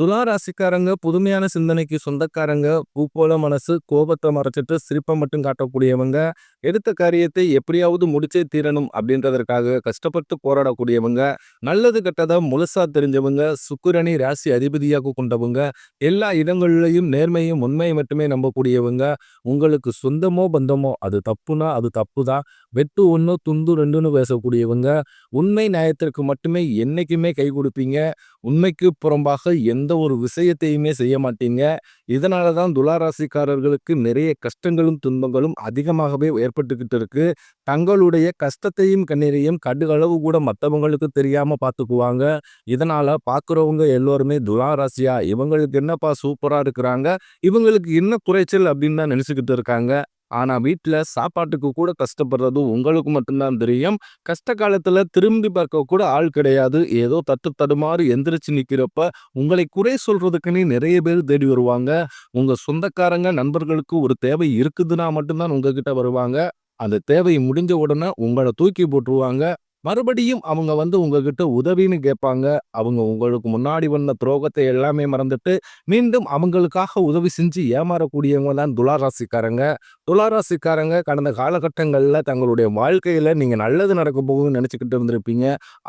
துலா ராசிக்காரங்க புதுமையான சிந்தனைக்கு சொந்தக்காரங்க பூப்போல மனசு கோபத்தை மறைச்சிட்டு சிரிப்பை மட்டும் காட்டக்கூடியவங்க எடுத்த காரியத்தை எப்படியாவது முடிச்சே தீரணும் அப்படின்றதற்காக கஷ்டப்பட்டு போராடக்கூடியவங்க நல்லது கெட்டதை முழுசா தெரிஞ்சவங்க சுக்கிரணி ராசி அதிபதியாக கொண்டவங்க எல்லா இடங்கள்லையும் நேர்மையும் உண்மையை மட்டுமே நம்பக்கூடியவங்க உங்களுக்கு சொந்தமோ பந்தமோ அது தப்புனா அது தப்பு தான் வெட்டு ஒன்று துண்டு ரெண்டுன்னு பேசக்கூடியவங்க உண்மை நியாயத்திற்கு மட்டுமே என்னைக்குமே கை கொடுப்பீங்க உண்மைக்கு புறம்பாக எந்த ஒரு விஷயத்தையுமே செய்ய மாட்டீங்க. இதனால தான் துளாராசிக்காரர்களுக்கு நிறைய கஷ்டங்களும் துன்பங்களும் அதிகமாகவே ஏற்பட்டுக்கிட்டு இருக்கு. தங்களுடைய கஷ்டத்தையும் கண்ணீரையும் கடுகளவு கூட மற்றவங்களுக்கு தெரியாம பார்த்துக்குவாங்க இதனால பார்க்குறவங்க எல்லோருமே துளாராசியா இவங்களுக்கு என்னப்பா சூப்பரா இருக்கிறாங்க இவங்களுக்கு என்ன குறைச்சல் அப்படின்னு தான் நினைச்சுக்கிட்டு இருக்காங்க. ஆனால் வீட்டில் சாப்பாட்டுக்கு கூட கஷ்டப்படுறது உங்களுக்கு மட்டும்தான் தெரியும். கஷ்ட காலத்தில் திரும்பி பார்க்க கூட ஆள் கிடையாது. ஏதோ தட்டு தடுமாறு எந்திரிச்சு நிற்கிறப்ப உங்களை குறை சொல்கிறதுக்குன்னு நிறைய பேர் தேடி வருவாங்க. உங்கள் சொந்தக்காரங்க நண்பர்களுக்கு ஒரு தேவை இருக்குதுன்னா மட்டும்தான் உங்ககிட்ட வருவாங்க. அந்த தேவை முடிஞ்ச உடனே உங்களை தூக்கி போட்டுருவாங்க. மறுபடியும் அவங்க வந்து உங்ககிட்ட உதவின்னு கேட்பாங்க. அவங்க உங்களுக்கு முன்னாடி வந்த துரோகத்தை எல்லாமே மறந்துட்டு மீண்டும் அவங்களுக்காக உதவி செஞ்சு ஏமாறக்கூடியவங்க தான் துளாராசிக்காரங்க துளாராசிக்காரங்க கடந்த காலகட்டங்களில் தங்களுடைய வாழ்க்கையில் நீங்கள் நல்லது நடக்க போகுதுன்னு நினச்சிக்கிட்டு இருந்திருப்பீங்க.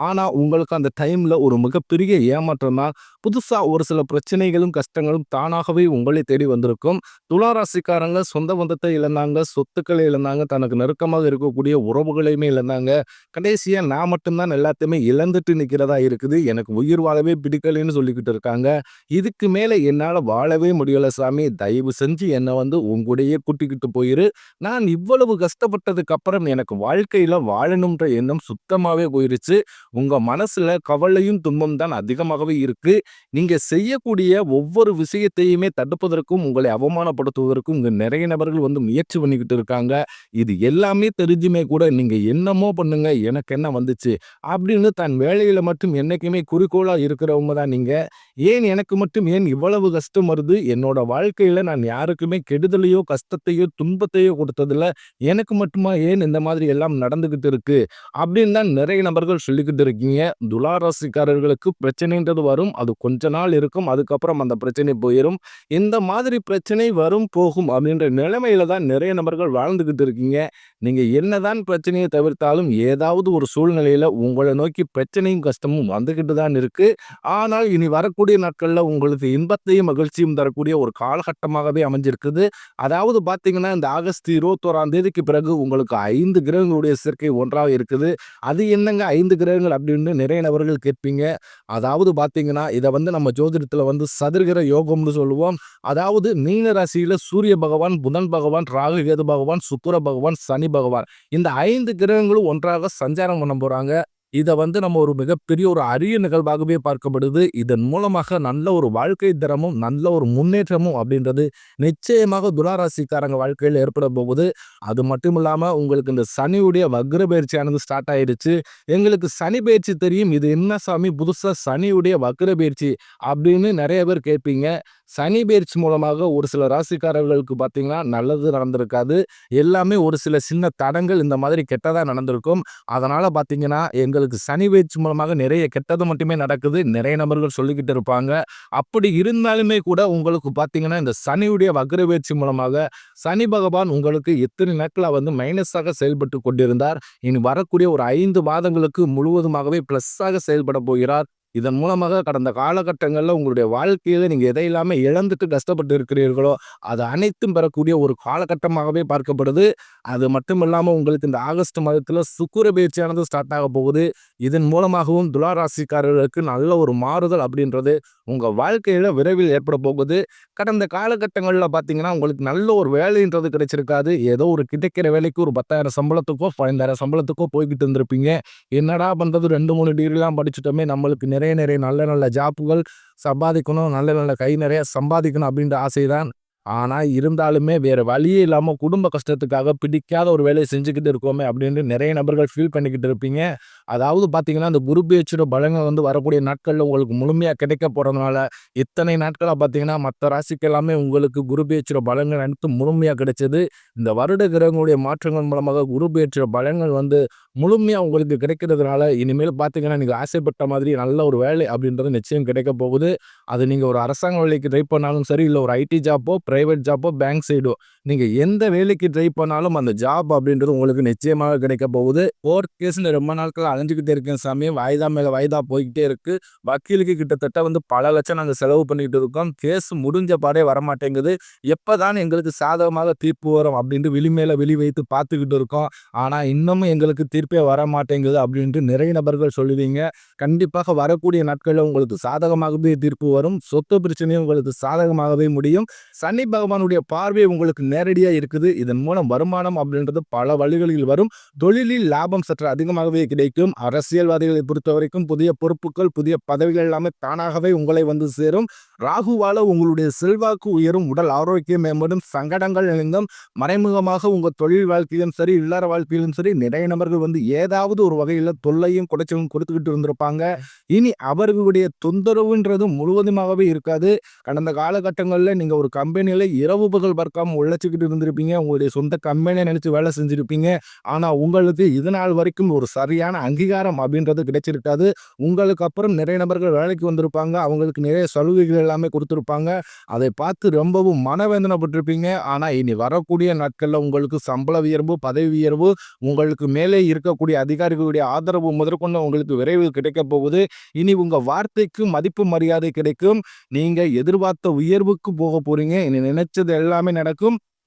ஆனால் உங்களுக்கு அந்த டைமில் ஒரு மிகப்பெரிய ஏமாற்றம் தான். புதுசாக ஒரு சில பிரச்சனைகளும் கஷ்டங்களும் தானாகவே உங்களை தேடி வந்திருக்கும். துளாராசிக்காரங்க சொந்த பந்தத்தை இழந்தாங்க சொத்துக்களை இழந்தாங்க தனக்கு நெருக்கமாக இருக்கக்கூடிய உறவுகளையுமே இழந்தாங்க. கடைசியாக நான் மட்டும்தான் எல்லாத்தையுமே இழந்துட்டு நிற்கிறதா இருக்குது? எனக்கு உயிர் வாழவே பிடிக்கலைன்னு சொல்லிக்கிட்டு இருக்காங்க. இதுக்கு மேலே என்னால் வாழவே முடியலை சாமி. தயவு செஞ்சு என்னை வந்து உங்களுடைய கூட்டிக்கிட்டு போயிரு. நான் இவ்வளவு கஷ்டப்பட்டதுக்கு அப்புறம் எனக்கு வாழ்க்கையில் வாழணுன்ற எண்ணம் சுத்தமாகவே போயிருச்சு. உங்கள் மனசில் கவலையும் துன்பம் தான் அதிகமாகவே இருக்கு. நீங்கள் செய்யக்கூடிய ஒவ்வொரு விஷயத்தையுமே தடுப்பதற்கும் உங்களை அவமானப்படுத்துவதற்கும் இங்கே நிறைய நபர்கள் வந்து முயற்சி பண்ணிக்கிட்டு இருக்காங்க. இது எல்லாமே தெரிஞ்சுமே கூட நீங்கள் என்னமோ பண்ணுங்க. எனக்கு என்ன வந்துச்சு. அப்படின்னு தன் வேலையில் மட்டும் என்றைக்குமே குறிக்கோளாக இருக்கிறவங்க தான் நீங்கள் ஏன் எனக்கு மட்டும் ஏன் இவ்வளவு கஷ்டம் வருது? என்னோட வாழ்க்கையில் நான் யாருக்குமே கெடுதலையோ கஷ்டத்தையோ துன்பத்தையோ கொடுத்ததில்ல. எனக்கு மட்டுமா ஏன் இந்த மாதிரி எல்லாம் நடந்துக்கிட்டு இருக்கு? அப்படின்னு தான் நிறைய நபர்கள் சொல்லிக்கிட்டு இருக்கீங்க. துளாராசிக்காரர்களுக்கு பிரச்சனைன்றது வரும். அது கொஞ்ச நாள் இருக்கும். அதுக்கப்புறம் அந்த பிரச்சனை போயிடும் இந்த மாதிரி பிரச்சனை வரும் போகும் அப்படின்ற நிலைமையில தான் நிறைய நபர்கள் வாழ்ந்துக்கிட்டு இருக்கீங்க. நீங்கள் என்னதான் பிரச்சனையை தவிர்த்தாலும் ஏதாவது ஒரு சூழ்நிலையில் உங்களை நோக்கி பிரச்சனையும் கஷ்டமும் வந்துக்கிட்டு தான் இருக்குது ஆனால் இனி வரக்கூடிய நாட்களில் உங்களுக்கு இன்பத்தையும் மகிழ்ச்சியும் தரக்கூடிய ஒரு காலகட்டமாகவே அமைஞ்சிருக்குது. அதாவது பார்த்தீங்கன்னா இந்த ஆகஸ்ட் இருபத்தோராம் தேதிக்கு பிறகு உங்களுக்கு ஐந்து கிரகங்களுடைய சேர்க்கை ஒன்றாக இருக்குது. அது என்னங்க ஐந்து கிரகங்கள் அப்படின்னு நிறைய நபர்கள் கேட்பீங்க. அதாவது பார்த்தீங்கன்னா இதை வந்து நம்ம ஜோதிடத்தில் வந்து சதுர்கிர யோகம்னு சொல்லுவோம். அதாவது மீன ராசியில் சூரிய பகவான் புதன் பகவான் ராகு கேது பகவான் சுக்கர பகவான் சனி பகவான். இந்த ஐந்து கிரகங்களும் ஒன்றாக சஞ்சாரம் பண்ண போகிறாங்க இதை வந்து நம்ம ஒரு மிகப்பெரிய ஒரு அரிய நிகழ்வாகவே பார்க்கப்படுது. இதன் மூலமாக நல்ல ஒரு வாழ்க்கை தரமும் நல்ல ஒரு முன்னேற்றமும் அப்படின்றது நிச்சயமாக துளாராசிக்காரங்க வாழ்க்கையில் ஏற்பட போகுது. அது மட்டும் இல்லாமல் உங்களுக்கு இந்த சனியுடைய வக்ர பயிற்சியானது ஸ்டார்ட் ஆயிடுச்சு. எங்களுக்கு சனி பயிற்சி தெரியும். இது என்ன சாமி? புதுசாக சனியுடைய வக்ர பயிற்சி அப்படின்னு நிறைய பேர் கேட்பீங்க. சனி பயிற்சி மூலமாக ஒரு சில ராசிக்காரர்களுக்கு பார்த்தீங்கன்னா நல்லது நடந்திருக்காது. எல்லாமே ஒரு சில சின்ன தடங்கள் இந்த மாதிரி கெட்டதாக நடந்திருக்கும். அதனால் பார்த்தீங்கன்னா எங்களுக்கு சனி பயிற்சி மூலமாக நிறைய கெட்டது மட்டுமே நடக்குது. நிறைய நபர்கள் சொல்லிக்கிட்டு இருப்பாங்க. அப்படி இருந்தாலுமே கூட உங்களுக்கு பார்த்தீங்கன்னா இந்த சனியுடைய வக்ர பயிற்சி மூலமாக சனி பகவான் உங்களுக்கு எத்தனை நாட்களாக வந்து மைனஸாக செயல்பட்டு கொண்டிருந்தார். இனி வரக்கூடிய ஒரு ஐந்து மாதங்களுக்கு முழுவதுமாகவே ப்ளஸ்ஸாக செயல்பட போகிறார். இதன் மூலமாக கடந்த காலகட்டங்களில் உங்களுடைய வாழ்க்கையில் நீங்கள் எதை இல்லாமல் இழந்துட்டு கஷ்டப்பட்டு இருக்கிறீர்களோ அது அனைத்தும் பெறக்கூடிய ஒரு காலகட்டமாகவே பார்க்கப்படுது. அது மட்டும் இல்லாமல் உங்களுக்கு இந்த ஆகஸ்ட் மாதத்தில் சுக்குர பயிற்சியானது ஸ்டார்ட் ஆக போகுது. இதன் மூலமாகவும் துளாராசிக்காரர்களுக்கு நல்ல ஒரு மாறுதல் அப்படின்றது உங்கள் வாழ்க்கையில் விரைவில் ஏற்பட போகுது. கடந்த காலகட்டங்களில் பார்த்தீங்கன்னா உங்களுக்கு நல்ல ஒரு வேலைன்றது கிடைச்சிருக்காது. ஏதோ ஒரு கிடைக்கிற வேலைக்கு ஒரு பத்தாயிரம் சம்பளத்துக்கோ பதினஞ்சாயிரம் சம்பளத்துக்கோ போய்கிட்டு இருந்திருப்பீங்க. என்னடா பண்ணுறது ரெண்டு மூணு டிகிரிலாம் படிச்சுட்டோமே நம்மளுக்கு நிறைய நிறைய நல்ல நல்ல ஜாப்புகள் சம்பாதிக்கணும் நல்ல நல்ல கை நிறைய சம்பாதிக்கணும் அப்படின்ற ஆசை தான் ஆனால் இருந்தாலுமே வேறு வழியே இல்லாமல் குடும்ப கஷ்டத்துக்காக பிடிக்காத ஒரு வேலையை செஞ்சுக்கிட்டு இருக்கோமே அப்படின்ட்டு நிறைய நபர்கள் ஃபீல் பண்ணிக்கிட்டு இருப்பீங்க. அதாவது பார்த்தீங்கன்னா, அந்த குரு பெயர்ச்சியோட பலங்கள் வந்து வரக்கூடிய நாட்களில் உங்களுக்கு முழுமையாக கிடைக்க போகிறதுனால இத்தனை நாட்களாக பார்த்தீங்கன்னா, மற்ற ராசிக்கு எல்லாமே உங்களுக்கு குரு பெயர்ச்சியோட பலங்கள் அனைத்து முழுமையாக கிடைச்சது. இந்த வருட கிரகங்களுடைய மாற்றங்கள் மூலமாக குரு பெயர்ச்சியோட பலங்கள் வந்து முழுமையாக உங்களுக்கு கிடைக்கிறதுனால, இனிமேல் பார்த்தீங்கன்னா, நீங்கள் ஆசைப்பட்ட மாதிரி நல்ல ஒரு வேலை அப்படின்றது நிச்சயம் கிடைக்க போகுது. அது நீங்கள் ஒரு அரசாங்க வேலைக்கு ட்ரை பண்ணாலும் சரி, இல்லை ஒரு ஐடி ஜாப்போ, பிரைவேட் ஜாப்போ, பேங்க் சைடோ நீங்க எந்த வேலைக்கு ட்ரை பண்ணாலும் அந்த ஜாப் அப்படின்றது உங்களுக்கு நிச்சயமாக கிடைக்க போகுது. கோர்ட் கேஸ்ன்னு ரொம்ப நாட்கள் அலைஞ்சுக்கிட்டே இருக்கேன் சமயம் வாய்தா மேல வாய்தா போய்கிட்டே இருக்கு. வக்கீலுக்கு கிட்டத்தட்ட வந்து பல லட்சம் நாங்கள் செலவு பண்ணிக்கிட்டு இருக்கோம். கேஸ் முடிஞ்ச பாடே வரமாட்டேங்குது. எப்பதான் எங்களுக்கு சாதகமாக தீர்ப்பு வரும் அப்படின்ட்டு விழி மேலே விழி வைத்து பார்த்துக்கிட்டு இருக்கோம். ஆனா இன்னமும் எங்களுக்கு தீர்ப்பே வரமாட்டேங்குது அப்படின்ட்டு நிறைய நபர்கள் சொல்லுவீங்க. கண்டிப்பாக வரக்கூடிய நாட்களில் உங்களுக்கு சாதகமாகவே தீர்ப்பு வரும். சொத்து பிரச்சனையும் உங்களுக்கு சாதகமாகவே முடியும். சனி பகவானுடைய பார்வை உங்களுக்கு நேரடியாக இருக்குது. இதன் மூலம் வருமானம் அப்படின்றது பல வழிகளில் வரும். தொழிலில் லாபம் சற்று அதிகமாகவே கிடைக்கும். அரசியல்வாதிகளை பொறுத்த வரைக்கும் புதிய பொறுப்புகள், புதிய பதவிகள் எல்லாமே தானாகவே உங்களை வந்து சேரும். ராகுவால உங்களுடைய செல்வாக்கு உயரும். உடல் ஆரோக்கியம் மேம்படும். சங்கடங்கள் எழுந்தும் மறைமுகமாக உங்கள் தொழில் வாழ்க்கையிலும் சரி, இல்லற வாழ்க்கையிலும் சரி நிறைய நபர்கள் வந்து ஏதாவது ஒரு வகையில் தொல்லையும், குடைச்சலும் கொடுத்துக்கிட்டு இருந்திருப்பாங்க. இனி அவர்களுடைய தொந்தரவுன்றது முழுவதுமாகவே இருக்காது. கடந்த காலகட்டங்களில் நீங்கள் ஒரு கம்பெனியில் இரவு பகல் பார்க்காம உழைச்சுக்கிட்டு இருந்திருப்பீங்க. உங்களுடைய சொந்த கம்பெனியை நினச்சி வேலை செஞ்சுருப்பீங்க ஆனால் உங்களுக்கு இதுநாள் வரைக்கும் ஒரு சரியான அங்கீகாரம் அப்படின்றது கிடைச்சிருக்காது. உங்களுக்கு அப்புறம் நிறைய நபர்கள் வேலைக்கு வந்திருப்பாங்க. அவங்களுக்கு நிறைய சலுகைகள் எல்லாமே கொடுத்துருப்பாங்க அதை பார்த்து ரொம்பவும் மனவேதனைப்பட்டிருப்பீங்க. ஆனால் இனி வரக்கூடிய நாட்களில் உங்களுக்கு சம்பள உயர்வு, பதவி உயர்வு, உங்களுக்கு மேலே இருக்கக்கூடிய அதிகாரிகளுடைய ஆதரவு முதற்கொண்டு உங்களுக்கு விரைவில் கிடைக்கப் போகுது. இனி உங்கள் வார்த்தைக்கு மதிப்பு, மரியாதை கிடைக்கும். நீங்கள் எதிர்பார்த்த உயர்வுக்கு போக போகிறீங்க இனி நினைச்சது எல்லாமே நடக்கும்.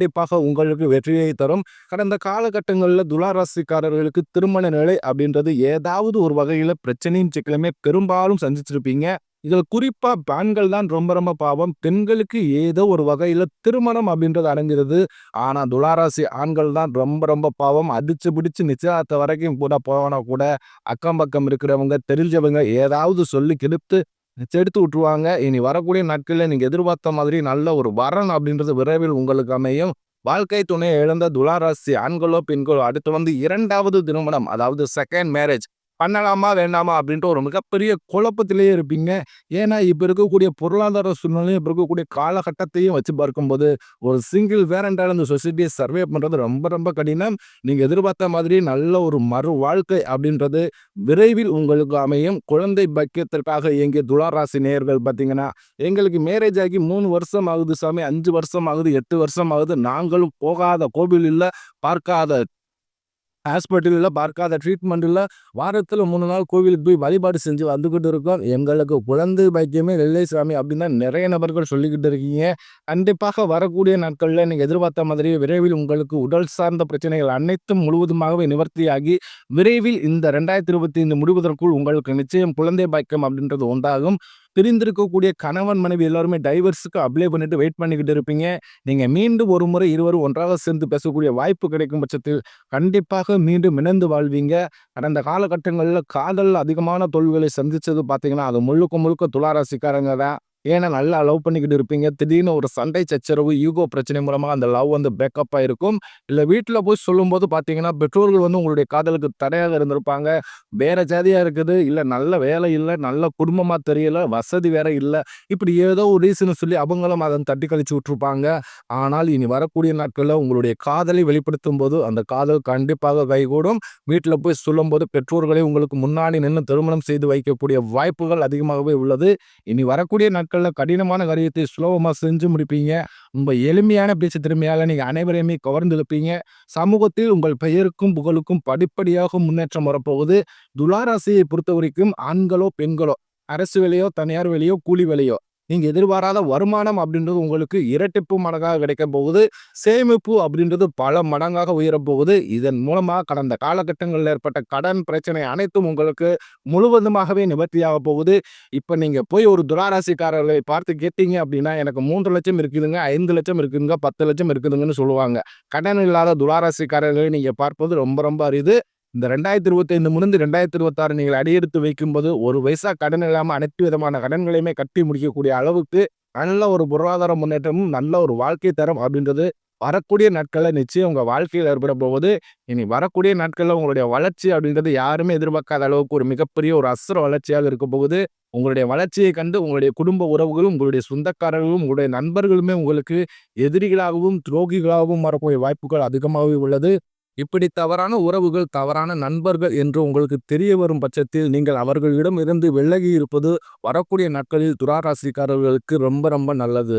கண்டிப்பாக உங்களுக்கு வெற்றியை தரும். கடந்த காலகட்டங்களில் துளாராசிக்காரர்களுக்கு திருமண நிலை அப்படின்றது ஏதாவது ஒரு வகையில் பிரச்சனையும், சிக்கலுமே பெரும்பாலும் சந்திச்சிருப்பீங்க. இதில் குறிப்பா பெண்கள் தான் ரொம்ப ரொம்ப பாவம். பெண்களுக்கு ஏதோ ஒரு வகையில திருமணம் அப்படின்றது அடங்குகிறது ஆனா துளாராசி ஆண்கள் தான் ரொம்ப ரொம்ப பாவம். அடிச்சு பிடிச்சு நிச்சயத்தை வரைக்கும் கூட போனா கூட அக்கம் பக்கம் இருக்கிறவங்க, தெரிஞ்சவங்க ஏதாவது சொல்லி கெடுத்து செடுத்து விட்டுருவாங்க. இனி வரக்கூடிய நாட்களில் நீங்க எதிர்பார்த்த மாதிரி நல்ல ஒரு வரன் அப்படின்றது விரைவில் உங்களுக்கு அமையும். வாழ்க்கை துணையை இழந்த துளாராசி ஆண்களோ, பெண்களோ அடுத்து வந்து இரண்டாவது திருமணம் அதாவது செகண்ட் மேரேஜ் பண்ணலாமா? வேண்டாமா? அப்படின்ட்டு ஒரு மிகப்பெரிய குழப்பத்திலேயே இருப்பீங்க. ஏன்னா இப்போ இருக்கக்கூடிய பொருளாதார சூழ்நிலையும், இப்போ இருக்கக்கூடிய காலகட்டத்தையும் வச்சு பார்க்கும்போது, ஒரு சிங்கிள் பேரண்டால இந்த சொசைட்டியை சர்வே பண்ணுறது ரொம்ப ரொம்ப கடினம். நீங்கள் எதிர்பார்த்த மாதிரி நல்ல ஒரு மறு வாழ்க்கை அப்படின்றது விரைவில் உங்களுக்கு அமையும். குழந்தை பக்கியத்திற்காக இயங்கிய துளாராசி நேயர்கள் பார்த்தீங்கன்னா, எங்களுக்கு மேரேஜ் ஆகி மூணு வருஷம் ஆகுது சாமி, அஞ்சு வருஷம் ஆகுது, எட்டு வருஷம் ஆகுது. நாங்களும் போகாத கோவில் இல்லை பார்க்காத ஹாஸ்பிட்டலில் பார்க்காத ட்ரீட்மெண்ட்டில் வாரத்தில் மூணு நாள் கோவிலுக்கு போய் வழிபாடு செஞ்சு வந்துக்கிட்டு இருக்கோம். எங்களுக்கு குழந்தை பைக்கியமே இல்லை சாமி அப்படின்னு தான் நிறைய நபர்கள் சொல்லிக்கிட்டு இருக்கீங்க. கண்டிப்பாக வரக்கூடிய நாட்களில் நீங்கள் எதிர்பார்த்த மாதிரி விரைவில் உங்களுக்கு உடல் சார்ந்த பிரச்சனைகள் அனைத்தும் முழுவதுமாகவே நிவர்த்தியாகி, விரைவில் இந்த 2025 முடிவதற்குள் உங்களுக்கு நிச்சயம் குழந்தை பாக்கியம் அப்படின்றது உண்டாகும். பிரிந்திருக்கக்கூடிய கணவன், மனைவி எல்லாருமே டைவர்ஸ்க்கு அப்ளை பண்ணிட்டு வெயிட் பண்ணிக்கிட்டு இருப்பீங்க. நீங்க மீண்டும் ஒரு முறை இருவரும் ஒன்றாக சேர்ந்து பேசக்கூடிய வாய்ப்பு கிடைக்கும் பட்சத்தில், கண்டிப்பாக மீண்டும் இணைந்து வாழ்வீங்க. கடந்த காலகட்டங்களில் காதல் அதிகமான தோல்விகளை சந்திச்சது பார்த்தீங்கன்னா, அது முழுக்க முழுக்க துளாராசிக்காரங்க தான். ஏன்னா நல்லா லவ் பண்ணிக்கிட்டு இருப்பீங்க. திடீர்னு ஒரு சண்டை சச்சரவு, ஈகோ பிரச்சனை மூலமாக அந்த லவ் வந்து பேக்கப் ஆகிருக்கும் இல்லை வீட்டில் போய் சொல்லும்போது பார்த்தீங்கன்னா, பெற்றோர்கள் வந்து உங்களுடைய காதலுக்கு தடையாக இருந்திருப்பாங்க. வேற ஜாதியாக இருக்குது, இல்லை நல்ல வேலை இல்லை நல்ல குடும்பமாக தெரியல, வசதி வேற இல்லை இப்படி ஏதோ ஒரு ரீசன் சொல்லி அவங்களும் அதை தட்டி கழிச்சு விட்ருப்பாங்க ஆனால் இனி வரக்கூடிய நாட்களில் உங்களுடைய காதலை வெளிப்படுத்தும் போது அந்த காதல் கண்டிப்பாக கைகூடும். வீட்டில் போய் சொல்லும்போது பெற்றோர்களே உங்களுக்கு முன்னாடி நின்று திருமணம் செய்து வைக்கக்கூடிய வாய்ப்புகள் அதிகமாகவே உள்ளது. இனி வரக்கூடிய நாட்களில் கடினமான காரியத்தை சுலபமாக செஞ்சு முடிப்பீங்க. ரொம்ப எளிமையான பேச்சு திறமையால் நீங்கள் அனைவரையுமே கவர்ந்திழுப்பீங்க. சமூகத்தில் உங்கள் பெயருக்கும், புகழுக்கும் படிப்படியாக முன்னேற்றம் வரப்போகுது. துலா பொறுத்த வரைக்கும் ஆண்களோ, பெண்களோ, அரசு வேலையோ, தனியார் வேலையோ, கூலி வேலையோ நீங்கள் எதிர்பாராத வருமானம் அப்படின்றது உங்களுக்கு இரட்டிப்பு மடங்காக கிடைக்க போகுது. சேமிப்பு அப்படின்றது பல மடங்காக உயரப்போகுது இதன் மூலமாக கடந்த காலகட்டங்களில் ஏற்பட்ட கடன் பிரச்சனை அனைத்தும் உங்களுக்கு முழுவதுமாகவே நிவர்த்தியாக போகுது. இப்போ நீங்கள் போய் ஒரு துளாராசிக்காரர்களை பார்த்து கேட்டீங்க அப்படின்னா, எனக்கு 3,00,000 இருக்குதுங்க, ஐந்து லட்சம் இருக்குதுங்க, பத்து லட்சம் இருக்குதுங்கன்னு சொல்லுவாங்க. கடன் இல்லாத துளாராசிக்காரர்களை நீங்கள் பார்ப்பது ரொம்ப ரொம்ப அரிது. இந்த 2025 முடிந்து 2026 நீங்கள் அடியெடுத்து வைக்கும்போது, ஒரு பைசா கடன் இல்லாமல் அனைத்து விதமான கடன்களையுமே கட்டி முடிக்கக்கூடிய அளவுக்கு நல்ல ஒரு பொருளாதார முன்னேற்றமும், நல்ல ஒரு வாழ்க்கை தரம் அப்படின்றது வரக்கூடிய நாட்களில் நிச்சயம் உங்கள் வாழ்க்கையில் ஏற்பட போகுது. இனி வரக்கூடிய நாட்களில் உங்களுடைய வளர்ச்சி அப்படின்றது யாருமே எதிர்பார்க்காத அளவுக்கு ஒரு மிகப்பெரிய ஒரு அசுர வளர்ச்சியாக இருக்க போகுது. உங்களுடைய வளர்ச்சியை கண்டு உங்களுடைய குடும்ப உறவுகளும், உங்களுடைய சொந்தக்காரர்களும், உங்களுடைய நண்பர்களுமே உங்களுக்கு எதிரிகளாகவும், துரோகிகளாகவும் வரக்கூடிய வாய்ப்புகள் அதிகமாகவே உள்ளது. இப்படி தவறான உறவுகள், தவறான நண்பர்கள் என்று உங்களுக்கு தெரிய வரும் பட்சத்தில், நீங்கள் அவர்களிடம் இருந்து விலகி இருப்பது வரக்கூடிய நாட்களில் துராராசிக்காரர்களுக்கு ரொம்ப ரொம்ப நல்லது.